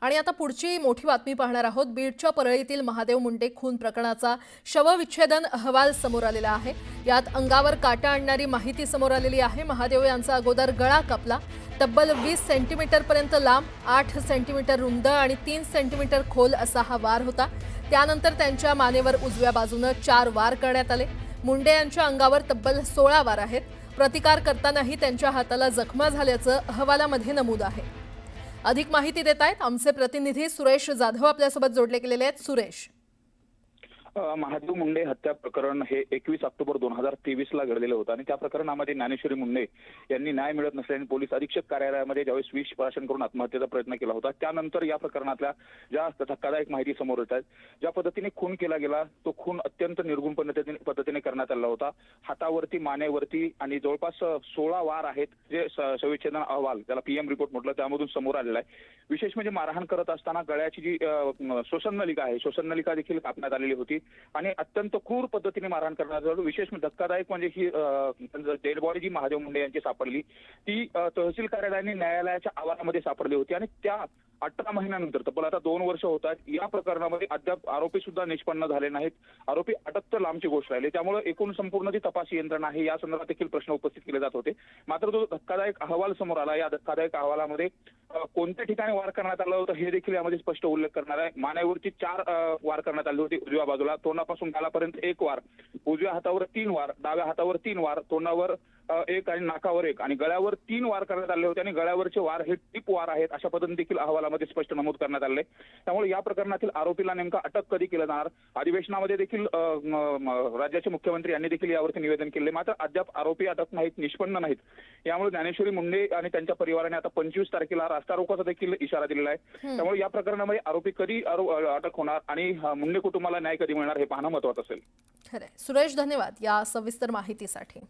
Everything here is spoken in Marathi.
आणि आता पुढची मोठी बातमी पाहणार आहोत. बीडच्या परळीतील महादेव मुंडे खून प्रकरणाचा शवविच्छेदन अहवाल समोर आलेला आहे. यात अंगावर काटा आणणारी माहिती समोर आलेली आहे. महादेव यांचा अगोदर गळा कापला. तब्बल वीस सेंटीमीटरपर्यंत लांब आठ सेंटीमीटर रुंद आणि तीन सेंटीमीटर खोल असा हा वार होता. त्यानंतर त्यांच्या मानेवर उजव्या बाजूनं चार वार करण्यात आले. मुंडे यांच्या अंगावर तब्बल सोळा वार आहेत. प्रतिकार करतानाही त्यांच्या हाताला जखमा झाल्याचं अहवालामध्ये नमूद आहे. अधिक माहिती देत आहेत आमचे प्रतिनिधी सुरेश जाधव आपल्यासोबत जोडले गेलेले आहेत. सुरेश. महादेव मुंडे हत्या प्रकरण हे एकवीस ऑक्टोबर दोन हजार तेवीस ला घडलेलं होतं आणि त्या प्रकरणामध्ये ज्ञानेश्वरी मुंडे यांनी न्याय मिळत नसल्याने पोलीस अधीक्षक कार्यालयामध्ये ज्यावेळेस विष प्राशन करून आत्महत्येचा प्रयत्न केला होता त्यानंतर या प्रकरणातल्या ज्या धक्कादायक माहिती समोर येत आहेत ज्या पद्धतीने खून केला गेला तो खून अत्यंत निर्गुण पद्धतीने पद्धतीने करण्यात आला होता. हातावरती मानेवरती आणि जवळपास सोळा वार आहेत जे सविच्छेदन अहवाल त्याला पीएम रिपोर्ट म्हटलं त्यामधून समोर आलेला आहे. विशेष म्हणजे मारहाण करत असताना गळ्याची जी श्वसन नलिका आहे श्वसन नलिका देखील कापण्यात आलेली होती. आणि अत्यंत क्रूर पद्धतीने मारहाण करण्यात आलं विशेष धक्कादायक म्हणजे ही म्हणजे डेड बॉडी जी महादेव मुंडे यांची सापडली ती तहसील कार्यालयाने न्यायालयाच्या आवारामध्ये सापडली होती आणि त्या अठरा महिन्यानंतर तब्बल आता दोन वर्ष होत आहेत या प्रकरणामध्ये अद्याप आरोपी सुद्धा निष्पन्न झाले नाहीत. आरोपी अटक तर लांबची गोष्ट राहिली. त्यामुळे एकूण संपूर्ण जी तपास यंत्रणा आहे या संदर्भात देखील प्रश्न उपस्थित केले जात होते. मात्र जो धक्कादायक अहवाल समोर आला या धक्कादायक अहवालामध्ये कोणत्या ठिकाणी वार करण्यात आलं होतं हे देखील यामध्ये स्पष्ट उल्लेख करणार आहे. मानेवरती चार वार करण्यात आली होती उजव्या बाजूला. तोंडापासून गालापर्यंत एक वार उजव्या हातावर तीन वार डाव्या हातावर तीन वार तोंडावर एक आणि नाकावर एक. आणि गळ्यावर तीन वार करण्यात आले होते आणि गळ्यावरचे वार हे टिप वार आहेत अशा पद्धतीने देखील अहवालामध्ये स्पष्ट नमूद करण्यात आले त्यामुळे या प्रकरणातील आरोपीला नेमका अटक कधी केलं जाणार? अधिवेशनामध्ये देखील राज्याचे मुख्यमंत्री यांनी देखील यावरती निवेदन केले मात्र अद्याप आरोपी अटक नाहीत निष्पन्न नाहीत. यामुळे ज्ञानेश्वरी मुंडे आणि त्यांच्या परिवाराने आता पंचवीस तारखेला रास्ता रोकोचा देखील इशारा दिलेला आहे. त्यामुळे या प्रकरणामध्ये आरोपी कधी अटक होणार आणि मुंडे कुटुंबाला न्याय कधी मिळणार हे पाहणं महत्वाचं असेल. सुरेश धन्यवाद या सविस्तर माहितीसाठी.